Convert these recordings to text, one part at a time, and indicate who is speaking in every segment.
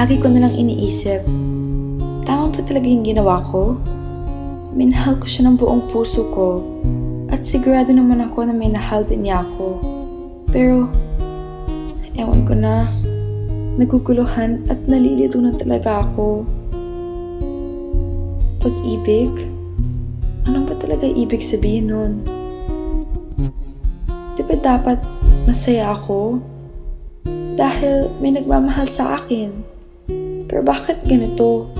Speaker 1: lagi ko nalang iniisip, tama ba talaga yung ginawa ko? Minahal ko siya ng buong puso ko at sigurado naman ako na may nahal din niya ako. Pero, ewan ko na, naguguluhan at nalilito na talaga ako. Pag-ibig? Ano ba talaga ibig sabihin nun? Di ba dapat masaya ako? Dahil may nagmamahal sa akin. Pero bakit ganito?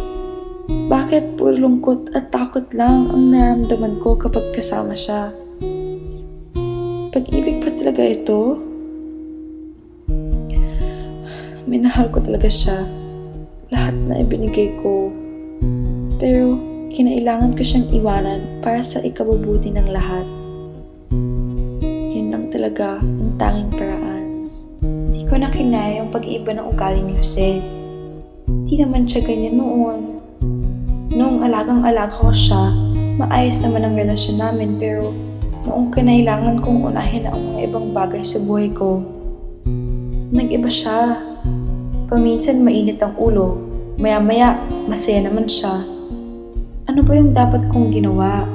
Speaker 1: Bakit puro lungkot at takot lang ang naramdaman ko kapag kasama siya? Pag-ibig pa talaga ito? Minahal ko talaga siya. Lahat na ibinigay ko. Pero kinailangan ko siyang iwanan para sa ikabubuti ng lahat. Yun lang talaga ang tanging paraan. Hindi ko na kinaya yung pag-iba ng ugali ni Jose. Hindi naman siya ganyan noon. Noong alagang-alaga ko siya, maayos naman ang relasyon namin pero noong kinailangan kong unahin ang mga ibang bagay sa buhay ko, nag-iba siya. Paminsan mainit ang ulo, maya-maya masaya naman siya. Ano ba yung dapat kong ginawa?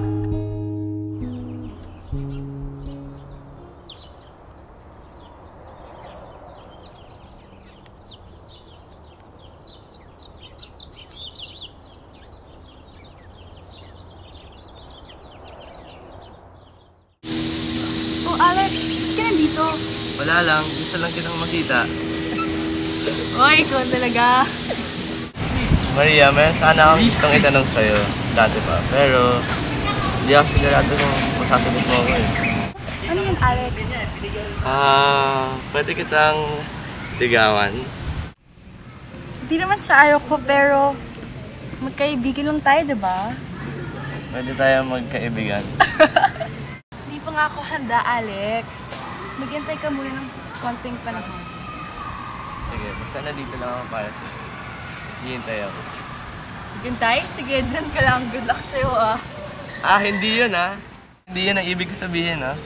Speaker 2: Wala lang, gusto lang kitang makita.
Speaker 3: Oy, ikaw talaga.
Speaker 2: Maria, meron sana akong gustong itanong sa'yo dati pa. Pero, hindi ako sigurado kung masasagot mo ako eh.
Speaker 3: Ano yun, Alex?
Speaker 2: Ah, pwede kitang ligawan.
Speaker 3: Hindi naman sa ayaw ko, pero magkaibigan lang tayo, di ba?
Speaker 2: Pwede tayo magkaibigan.
Speaker 3: Hindi pa nga ako handa, Alex. Maghintay ka muna ng konting panahon.
Speaker 2: Sige, basta nandito lang ako para sa'yo. Hihintay ako.
Speaker 3: Maghintay? Sige, dyan ka lang. Good luck sa'yo, ah.
Speaker 2: Ah, hindi yun ah. Hindi yun ang ibig ko sabihin ah.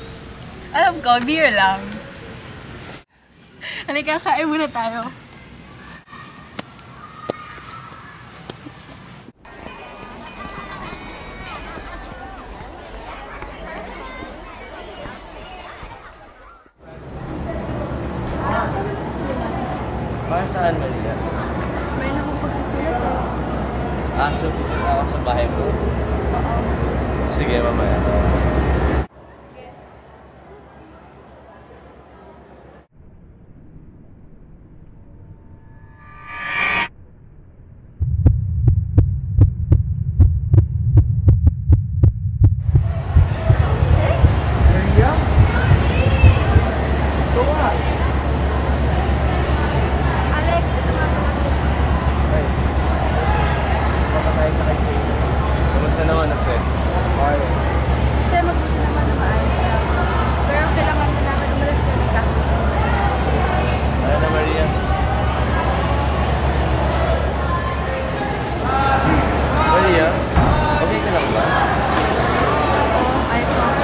Speaker 3: Alam ko, beer lang. Halika, kain muna tayo.
Speaker 2: Para saan, Maria?
Speaker 3: Mayroon akong pagsusulat, eh.
Speaker 2: Ah, so pupunta ako sa bahay mo? Sige, mamaya.
Speaker 3: Alex, ito nga naman sa
Speaker 2: Kamusta naman, Aksen?
Speaker 3: Kasi mabuti naman na maayos ka. Pero kailangan mo naman umalis sa may kaso.
Speaker 2: Ano na, Maria? Maria, okay ka lang ba?
Speaker 3: Ayos ako.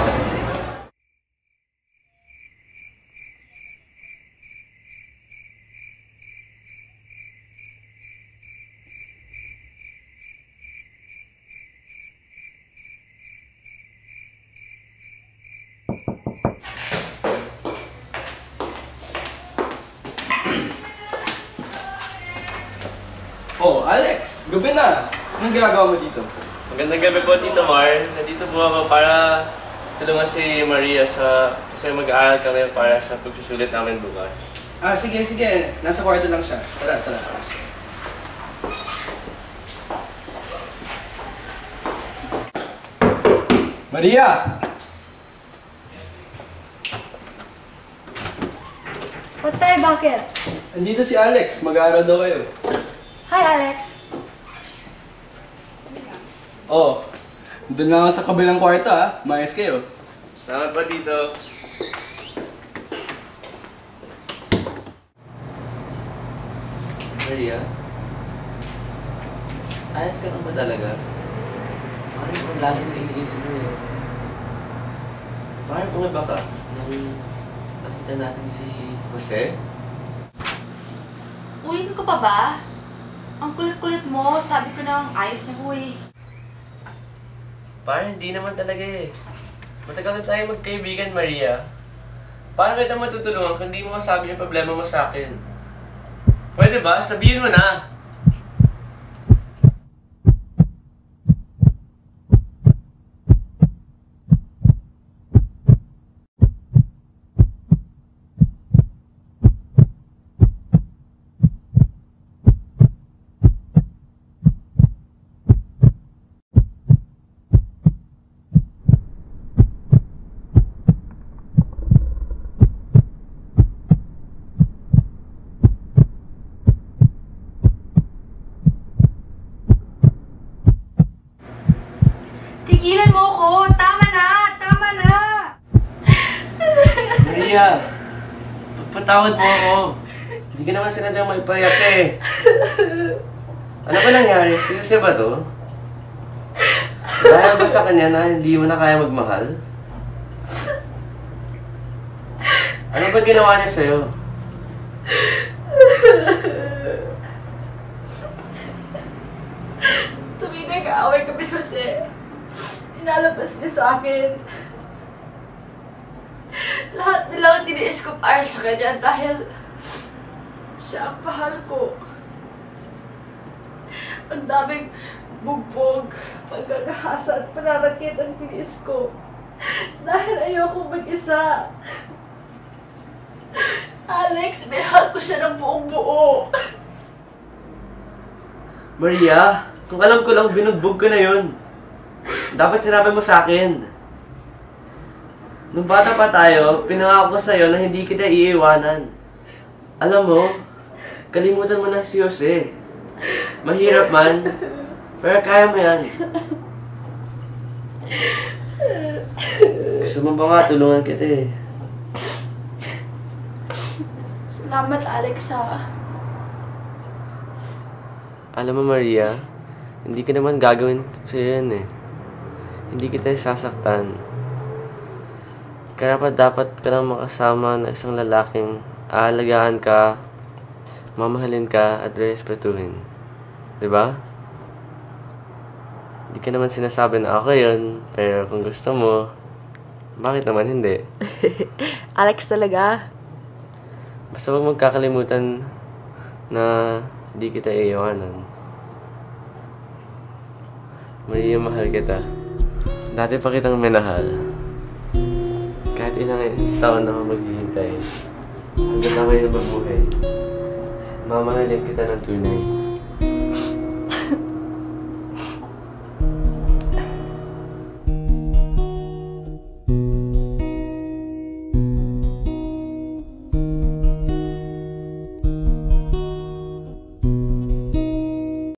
Speaker 4: Oh, Alex! Gabi na! Anong ginagawa mo dito?
Speaker 2: Magandang gabi po, Tito Mar. Nandito po ako para tulungan si Maria sa kasi mag-aaral kami para sa pagsusulit namin bukas.
Speaker 4: Ah, sige, sige. Nasa kwarto lang siya. Tara, tara. Maria!
Speaker 3: O tay, bakit?
Speaker 4: Andito si Alex. Mag-aaral daw kayo.
Speaker 3: Hi, Alex.
Speaker 4: Oh, doon nga ako sa kabilang kwarto ah. Mayas kayo.
Speaker 2: Salamat po, Tito. Maria? Ayos ka lang ba talaga? Parang ang lalo na iniisip mo eh. Parang umiba ka nung nakita natin si Jose.
Speaker 3: Ulitin ko pa ba? Ang kulit-kulit mo. Sabi ko na ang ayos na ko eh.
Speaker 2: Parang hindi naman talaga eh. Matagal na tayo magkaibigan, Maria. Paano kita matutulungan kung hindi mo masabi yung problema mo sa akin? Pwede ba? Sabihin mo na!
Speaker 3: Tigilan mo ko! Tama na! Tama na!
Speaker 2: Maria! Pagpatawad mo ako. Hindi ka naman sinadyang magpayak eh. Ano ba nangyari? Seryoso ba to? Dahil ba sa kanya na hindi mo na kaya magmahal? Ano ba ginawa niya sa'yo?
Speaker 3: Tuwing nag-aaway kami, Jose, inalabas niya sa akin. Nilang tiniis ko para sa kanya dahil siya ang pahal ko. Ang daming bugbog, pagkakahasa at pananakit ang tiniis ko. Dahil ayoko mag-isa. Alex, minahal ko siya ng buong buo.
Speaker 2: Maria, kung alam ko lang, binugbog ko na yun. Dapat sinabi mo sa akin. Nung bata pa tayo, pinangako ko sa'yo na hindi kita iiwanan. Alam mo, kalimutan mo na si Jose. Mahirap man, pero kaya mo yan. Gusto mo ba nga tulungan kita eh?
Speaker 3: Salamat, Alex, ha.
Speaker 2: Alam mo, Maria, hindi ka naman gagawin sa'yo yan eh. Hindi kita sasaktan. Kaya pa dapat ka lang makasama na isang lalaking aalagaan ka, mamahalin ka, at respetuhin. 'Di ba? Hindi ka naman sinasabi na ako yun, pero kung gusto mo, bakit naman hindi?
Speaker 5: Alex talaga.
Speaker 2: Basta huwag magkakalimutan na di kita iiwanan. Maria, mahal kita. Dati pa kitang minahal. Ilang taon na ako maghihintay. Hanggang na ngayon mabuhay. Mamahalin kita ng tunay.